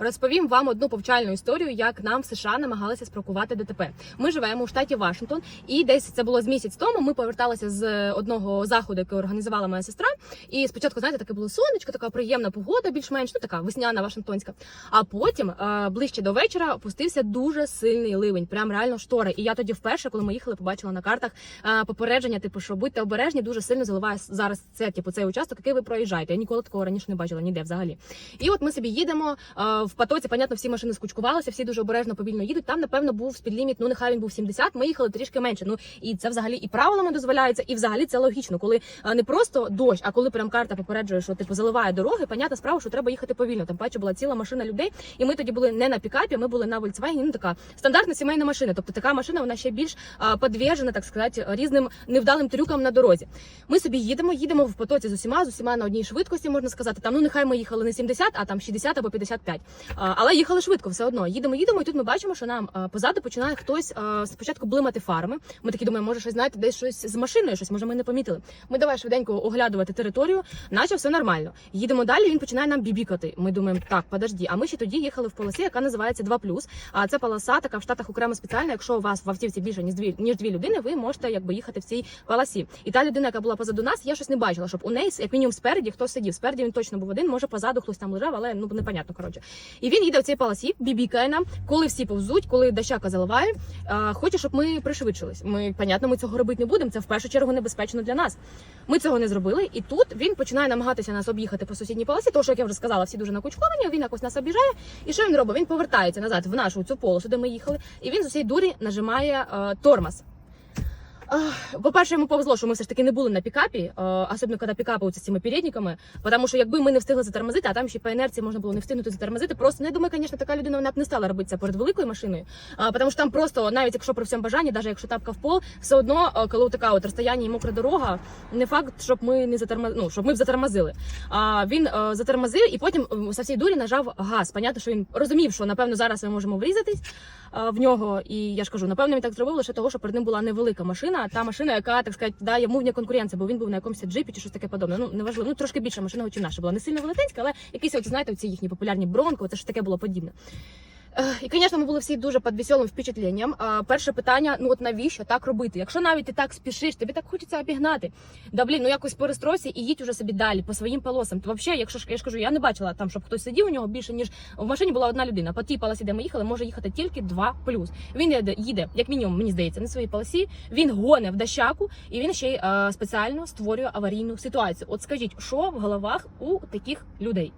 Розповім вам одну повчальну історію, як нам в США намагалися спрокувати ДТП. Ми живемо у штаті Вашингтон, і десь це було з місяць тому. Ми поверталися з одного заходу, який організувала моя сестра. І спочатку, знаєте, таке було сонечко, така приємна погода, більш-менш ну така весняна Вашингтонська. А потім е, ближче до вечора опустився дуже сильний ливень, прям реально штори. І я тоді вперше, коли ми їхали, побачила на картах е, попередження, типу, що будьте обережні, дуже сильно заливає зараз це, типу, цей участок, який ви проїжджаєте. Я ніколи такого раніше не бачила ніде взагалі. І от ми собі їдемо е, в потоці. Понятно, всі машини скучкувалися, всі дуже обережно повільно їдуть. Там, напевно, був спідліміт, ну нехай він був 70, Ми їхали трішки менше. Ну і це взагалі і правилами дозволяється, і взагалі це логічно, коли не просто дощ, а коли прям карта попереджує, що типу заливає дороги. Понятна справа, що треба їхати повільно. Там паче була ціла машина людей, і ми тоді були не на пікапі, ми були на Volkswagen, ну така стандартна сімейна машина. Тобто така машина, вона ще більш е, так сказати, різним невдалим трюкам на дорозі. Ми собі їдемо, їдемо в потоці з усіма, з усіма на одній швидкості, можна сказати. Там ну нехай ми їхали не 70, а там 60 або 55. Але їхали швидко, все одно. Їдемо, їдемо, і тут ми бачимо, що нам позаду починає хтось спочатку блимати фарами. Ми такі думаємо, може щось знаєте, десь щось з машиною, щось може ми не помітили. Ми давай швиденько оглядувати територію, наче все нормально. Їдемо далі. Він починає нам бібікати. Ми думаємо, так, подожди. А ми ще тоді їхали в полосі, яка називається 2+. А це полоса така в штатах окремо спеціальна. Якщо у вас в автівці більше ніж дві ніж дві людини, ви можете якби їхати в цій полосі. І та людина, яка була позаду нас, я щось не бачила, щоб у неї як мінімум спереді хтось сидів. Спереді він точно був один, може позаду хтось там лежав, але ну непонятно. Коротше, і він їде в цій полосі, бібікає нам, коли всі повзуть, коли дощака заливає. А, хоче, щоб ми пришвидшились. Ми понятно, ми цього робити не будемо. Це в першу чергу небезпечно для нас. Ми цього не зробили, і тут він починає намагатися нас об'їхати по сусідній полосі. Тому що, як я вже сказала, всі дуже накучковані. Він якось нас обіжає. І що він робить? Він повертається назад в нашу цю полосу, де ми їхали, і він з усієї дурі нажимає е, тормоз. По-перше, йому повезло, що ми все ж таки не були на пікапі, е, особливо коли пікапи з цими передниками, тому що якби ми не встигли затормозити, а там ще по інерції можна було не встигнути затормозити. Просто ну, я думаю, звісно, така людина вона б не стала робити це перед великою машиною, тому що там просто, навіть якщо при всьому бажанні, навіть якщо тапка в пол, все одно, е, коли така от розстояння і мокра дорога, не факт, щоб ми не затормо... ну, щоб ми б затормозили. А він е, затормозив і потім е, со всієї дурі нажав газ. Понятно, що він розумів, що напевно зараз ми можемо врізатись е, в нього. І я ж кажу, напевно, він так зробив лише того, що перед ним була невелика машина, а та машина, яка так сказати, да, йому вне конкуренція, бо він був на якомусь джипі чи щось таке подобне. Ну неважливо. Ну трошки більша машина, ніж наша була. Не сильно велетенська, але якісь, от знаєте, ці їхні популярні бронко, це ж таке було подібне. І, звісно, ми були всі дуже під веселим впечатленням. Перше питання: ну от навіщо так робити? Якщо навіть ти так спішиш, тобі так хочеться обігнати. Да блін, ну якось перестройся і їдь уже собі далі по своїм полосам. То взагалі, якщо ж я ж кажу, я не бачила там, щоб хтось сидів у нього більше ніж в машині була одна людина. По тій полосі, де ми їхали, може їхати тільки два плюс. Він їде, їде, як мінімум, мені здається, на своїй полосі. Він гоне в дощаку, і він ще й е, спеціально створює аварійну ситуацію. От скажіть, що в головах у таких людей?